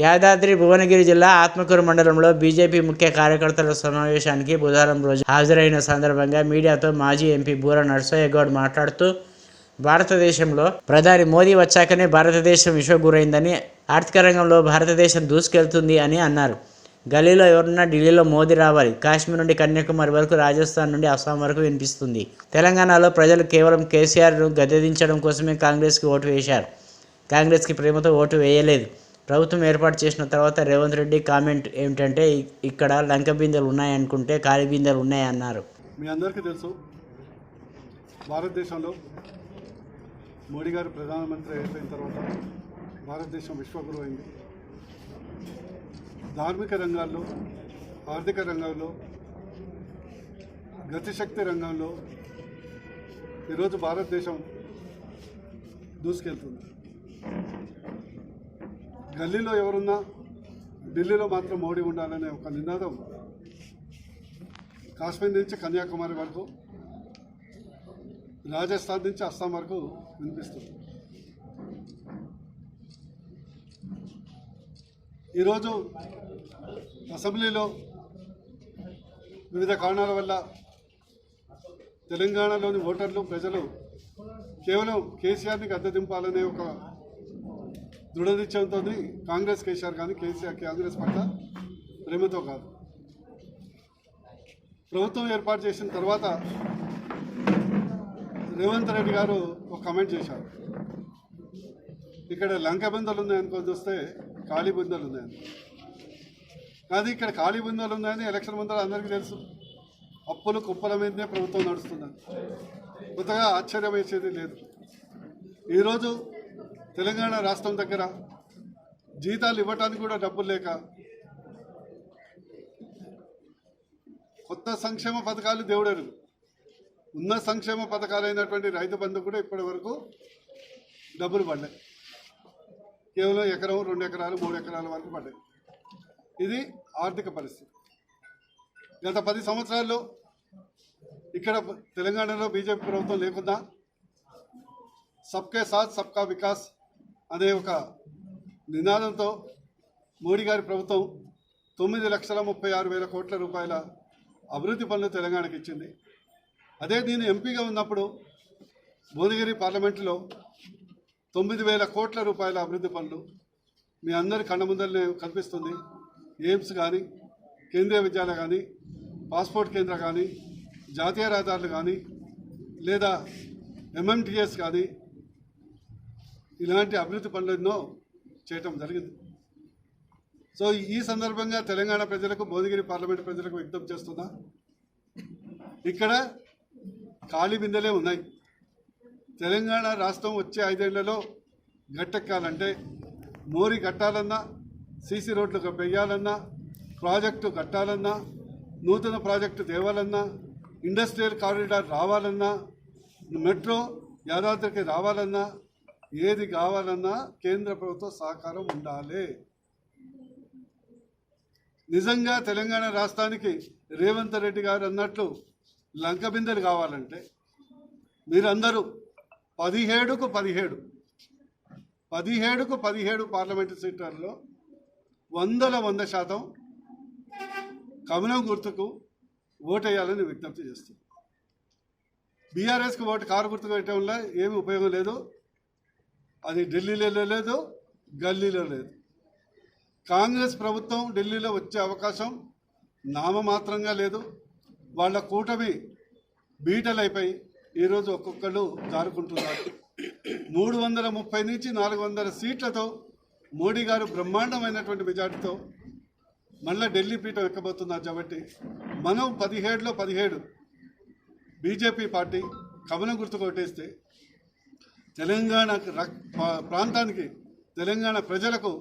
యాదాద్రి భువనగిరి జిల్లా ఆత్మకూరు మండలంలో బీజేపీ ముఖ్య కార్యకర్తల సమావేశానికి బుధవారం రోజు హాజరైన సందర్భంగా మీడియాతో మాజీ ఎంపీ బూర నర్సయ్య గౌడ్ మాట్లాడుతూ భారతదేశంలో ప్రధాని మోదీ వచ్చాకనే భారతదేశం విశ్వగురైందని ఆర్థిక రంగంలో భారతదేశం దూసుకెళ్తుంది అని అన్నారు. గల్లీలో ఎవరున్నా ఢిల్లీలో మోదీ రావాలి. కాశ్మీర్ నుండి కన్యాకుమారి వరకు రాజస్థాన్ నుండి అస్సాం వరకు వినిపిస్తుంది. తెలంగాణలో ప్రజలు కేవలం కేసీఆర్ను గద్దెదించడం కోసమే కాంగ్రెస్కి ఓటు వేశారు. కాంగ్రెస్కి ప్రేమతో ఓటు వేయలేదు. ప్రభుత్వం ఏర్పాటు చేసిన తర్వాత రేవంత్ రెడ్డి కామెంట్ ఏమిటంటే ఇక్కడ లంక బిందెలు ఉన్నాయనుకుంటే ఖాళీ బిందెలు ఉన్నాయన్నారు. మీ అందరికీ తెలుసు భారతదేశంలో మోడీ గారు ప్రధానమంత్రి అయిపోయిన తర్వాత భారతదేశం విశ్వగురు అయింది ధార్మిక రంగాల్లో ఆర్థిక రంగంలో గతిశక్తి రంగంలో ఈరోజు భారతదేశం దూసుకెళ్తుంది. గల్లీలో ఎవరున్నా ఢిల్లీలో మాత్రం మోడీ ఉండాలనే ఒక నినాదం కాశ్మీర్ నుంచి కన్యాకుమారి వరకు రాజస్థాన్ నుంచి అస్సాం వరకు వినిపిస్తుంది. ఈరోజు అసెంబ్లీలో వివిధ కారణాల వల్ల తెలంగాణలోని ఓటర్లు ప్రజలు కేవలం కేసీఆర్ని గద్దెదింపాలనే ఒక దృఢనిశ్చయంతో కాంగ్రెస్ కేసీఆర్ కానీ కేసీఆర్ కాంగ్రెస్ పట్ల ప్రేమతో కాదు. ప్రభుత్వం ఏర్పాటు చేసిన తర్వాత రేవంత్ రెడ్డి గారు ఒక కమెంట్ చేశారు. ఇక్కడ లంక బిందెలు ఉన్నాయనుకొని చూస్తే ఖాళీ బృందాలు ఉన్నాయని. కానీ ఇక్కడ ఖాళీ బృందాలు ఉన్నాయని ఎలక్షన్ ముందర అందరికీ తెలుసు. అప్పులు కుప్పల మీదనే ప్రభుత్వం నడుస్తుందని కొత్తగా ఆశ్చర్యం వేసేది లేదు. ఈరోజు తెలంగాణ రాష్ట్రం దగ్గర జీతాలు ఇవ్వటానికి కూడా డబ్బులు లేక కొత్త సంక్షేమ పథకాలు దేవుడరు. ఉన్న సంక్షేమ పథకాలైనటువంటి రైతు బంధు కూడా ఇప్పటి వరకు డబ్బులు పడ్డాయి. కేవలం ఎకరం రెండు ఎకరాలు మూడు ఎకరాల వరకు పడ్డాయి. ఇది ఆర్థిక పరిస్థితి. గత పది సంవత్సరాల్లో ఇక్కడ తెలంగాణలో బీజేపీ ప్రభుత్వం లేకుండా సబ్కే సాత్ సబ్కా వికాస్ అనే ఒక నినాదంతో మోడీ గారి ప్రభుత్వం తొమ్మిది లక్షల ముప్పై ఆరు వేల కోట్ల రూపాయల అభివృద్ధి పనులు తెలంగాణకి ఇచ్చింది. అదే నేను ఎంపీగా ఉన్నప్పుడు భువనగిరి పార్లమెంటులో తొమ్మిది వేల కోట్ల రూపాయల అభివృద్ధి పనులు మీ అందరి కళ్ళ ముందరనే కనిపిస్తుంది. ఎయిమ్స్ కానీ కేంద్రీయ విద్యాలయ కానీ పాస్పోర్ట్ కేంద్ర కానీ జాతీయ రహదారులు కానీ లేదా ఎంఎంటీఎస్ కానీ ఇలాంటి అభివృద్ధి పనులు ఎన్నో చేయటం జరిగింది. సో ఈ సందర్భంగా తెలంగాణ ప్రజలకు భువనగిరి పార్లమెంటు ప్రజలకు విజ్ఞప్తి చేస్తున్నా. ఇక్కడ ఖాళీ బిందెలే ఉన్నాయి. తెలంగాణ రాష్ట్రం వచ్చే ఐదేళ్ళలో గట్టెక్కాలంటే మోరి కట్టాలన్నా సీసీ రోడ్లు వెయ్యాలన్నా ప్రాజెక్టు కట్టాలన్నా నూతన ప్రాజెక్టు తేవాలన్నా ఇండస్ట్రియల్ కారిడార్ రావాలన్నా మెట్రో యాదాద్రికి రావాలన్నా ఏది కావాలన్నా కేంద్ర ప్రభుత్వ సహకారం ఉండాలి. నిజంగా తెలంగాణ రాష్ట్రానికి రేవంత్ రెడ్డి గారు అన్నట్లు లంక బిందెలు కావాలంటే మీరందరూ పదిహేడుకు పదిహేడు పదిహేడుకు పదిహేడు పార్లమెంటు సీట్లలో వందల వంద శాతం కమలం గుర్తుకు ఓటేయాలని విజ్ఞప్తి చేస్తుంది బీఆర్ఎస్కి ఓటు కారు గుర్తుకు వేయటం వల్ల ఏమి ఉపయోగం లేదు. అది ఢిల్లీలో లేదు గల్లీలో లేదు. కాంగ్రెస్ ప్రభుత్వం ఢిల్లీలో వచ్చే అవకాశం నామమాత్రంగా లేదు. వాళ్ళ కూటమి బీటలైపోయి ఈరోజు ఒక్కొక్కళ్ళు జారుకుంటున్నారు మూడు వందల ముప్పై నుంచి నాలుగు వందల సీట్లతో మోడీ గారు బ్రహ్మాండమైనటువంటి మెజార్టీతో మళ్ళీ ఢిల్లీ పీఠం ఎక్కబోతున్నారు కాబట్టి మనం పదిహేడులో పదిహేడు బీజేపీ పార్టీ కమలం గుర్తు కొట్టేస్తే తెలంగాణ ప్రాంతానికి తెలంగాణ ప్రజలకు